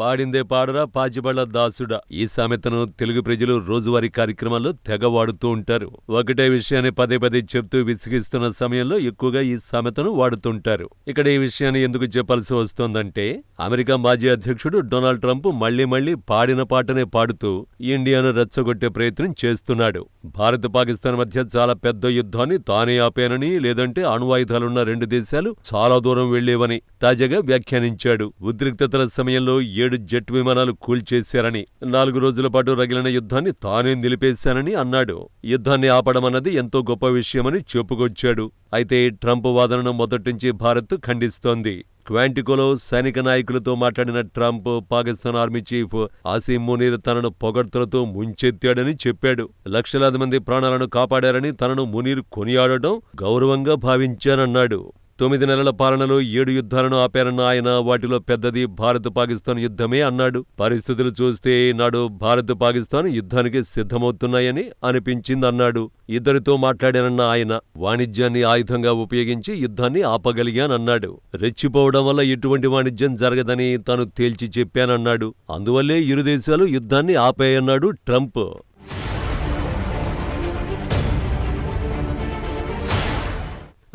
పాడిందే పాడరా పాచిబళ్ళ దాసుడా. ఈ సామెతను తెలుగు ప్రజలు రోజువారీ కార్యక్రమాల్లో తెగ వాడుతూ ఉంటారు. ఒకటే విషయాన్ని పదే పదే చెప్తూ విసిగిస్తున్న సమయంలో ఎక్కువగా ఈ సామెతను వాడుతుంటారు. ఇక్కడ ఈ విషయాన్ని ఎందుకు చెప్పాల్సి వస్తోందంటే అమెరికా మాజీ అధ్యక్షుడు డొనాల్డ్ ట్రంప్ మళ్ళీ మళ్ళీ పాడిన పాటనే పాడుతూ ఇండియాను రెచ్చగొట్టే ప్రయత్నం చేస్తున్నాడు. భారత్ పాకిస్తాన్ మధ్య చాలా పెద్ద యుద్ధాన్ని తానే ఆపేనని లేదంటే అణువాయుధాలున్న రెండు దేశాలు చాలా దూరం వెళ్ళేవని తాజాగా వ్యాఖ్యానించాడు. ఉద్రిక్తతల సమయంలో ఏడు జెట్ విమానాలు కూల్చేశారని నాలుగు రోజుల పాటు రగిలిన యుద్ధాన్ని తానే నిలిపేశానని అన్నాడు. యుద్ధాన్ని ఆపడమన్నది ఎంతో గొప్ప విషయమని చెప్పుకొచ్చాడు. అయితే ట్రంప్ వాదనను మొదటించి భారత్ ఖండిస్తోంది. క్వాంటికోలో సైనిక నాయకులతో మాట్లాడిన Trump Pakistan army chief Asim Munir తనను పొగడ్తలతో ముంచెత్తాడని చెప్పాడు. లక్షలాది మంది ప్రాణాలను కాపాడారని తనను మునీర్ కొనియాడటం గౌరవంగా భావించానన్నాడు. తొమ్మిది నెలల పాలనలో ఏడు యుద్ధాలను ఆపారన్న ఆయన వాటిలో పెద్దది భారత్ పాకిస్తాన్ యుద్ధమే అన్నాడు. పరిస్థితులు చూస్తే నాడు భారత్ పాకిస్తాన్ యుద్ధానికి సిద్ధమవుతున్నాయని అనిపించిందన్నాడు. ఇద్దరితో మాట్లాడానన్న ఆయన వాణిజ్యాన్ని ఆయుధంగా ఉపయోగించి యుద్ధాన్ని ఆపగలిగానన్నాడు. రెచ్చిపోవడం వల్ల ఎటువంటి వాణిజ్యం జరగదని తాను తేల్చి చెప్పానన్నాడు. అందువల్లే ఇరు దేశాలు యుద్ధాన్ని ఆపాయన్నాడు ట్రంప్.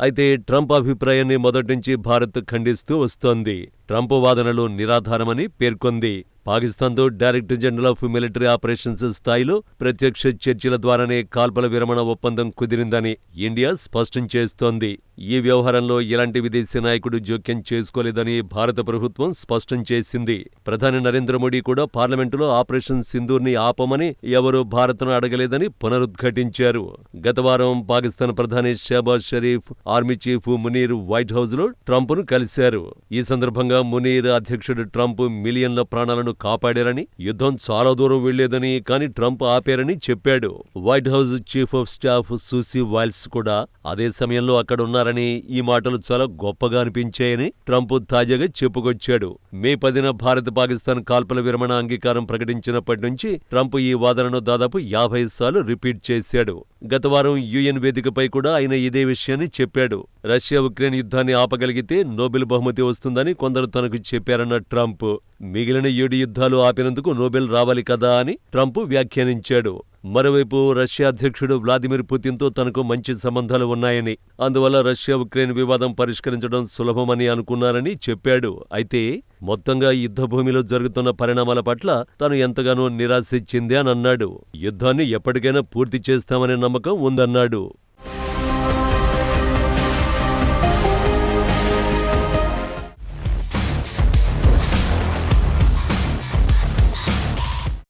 అయితే ట్రంప్ అభిప్రాయాన్ని మొదటించి భారత్ ఖండిస్తూ వస్తోంది. ట్రంప్ వాదనలు నిరాధారమని పేర్కొంది. పాకిస్తాన్తో director general of military operations స్థాయిలో ప్రత్యక్ష చర్చల ద్వారానే కాల్పల విరమణ ఒప్పందం కుదిరిందని ఇండియా స్పష్టం చేస్తోంది. ఈ వ్యవహారంలో ఎలాంటి విదేశీ నాయకుడు జోక్యం చేసుకోలేదని భారత ప్రభుత్వం స్పష్టం చేసింది. ప్రధాని నరేంద్ర మోడీ కూడా పార్లమెంటులో ఆపరేషన్ సింధూర్ని ఆపమని ఎవరూ భారత్ను అడగలేదని పునరుద్ఘాటించారు. గత వారం పాకిస్తాన్ ప్రధాని Shahbaz Sharif army chief Munir white హౌస్లో ట్రంప్ను కలిశారు. ఈ సందర్భంగా మునీర్ అధ్యక్షుడు ట్రంప్ మిలియన్ల ప్రాణాలను కాపాడారని యుద్ధం చాలా దూరం వెళ్ళేదని కానీ ట్రంప్ ఆపారని చెప్పాడు. White House chief of staff Susie Wiles కూడా అదే సమయంలో అక్కడ ఉన్నారని ఈ మాటలు చాలా గొప్పగా అనిపించాయని ట్రంప్ తాజాగా చెప్పుకొచ్చాడు. మే పదిన భారత్ పాకిస్తాన్ కాల్పల విరమణ అంగీకారం ప్రకటించినప్పటి నుంచి ట్రంప్ ఈ వాదనను దాదాపు యాభై సార్లు రిపీట్ చేశాడు. గత వారం యుఎన్ వేదికపై కూడా ఆయన ఇదే విషయాన్ని చెప్పాడు. రష్యా ఉక్రెయిన్ యుద్ధాన్ని ఆపగలిగితే నోబెల్ బహుమతి వస్తుందని కొందరు తనకు చెప్పారన్న ట్రంప్ మిగిలిన ఏడు యుద్ధాలు ఆపినందుకు నోబెల్ రావాలి కదా అని ట్రంప్ వ్యాఖ్యానించాడు. మరోవైపు రష్యా అధ్యక్షుడు వ్లాదిమిర్ పుతిన్తో తనకు మంచి సంబంధాలు ఉన్నాయని అందువల్ల రష్యా ఉక్రెయిన్ వివాదం పరిష్కరించడం సులభమని అనుకున్నారని చెప్పాడు. అయితే మొత్తంగా యుద్ధభూమిలో జరుగుతున్న పరిణామాల పట్ల తాను ఎంతగానో నిరాశ చెంది అని అన్నాడు. యుద్ధాన్ని ఎప్పటికైనా పూర్తి చేస్తామనే నమ్మకం ఉందన్నాడు.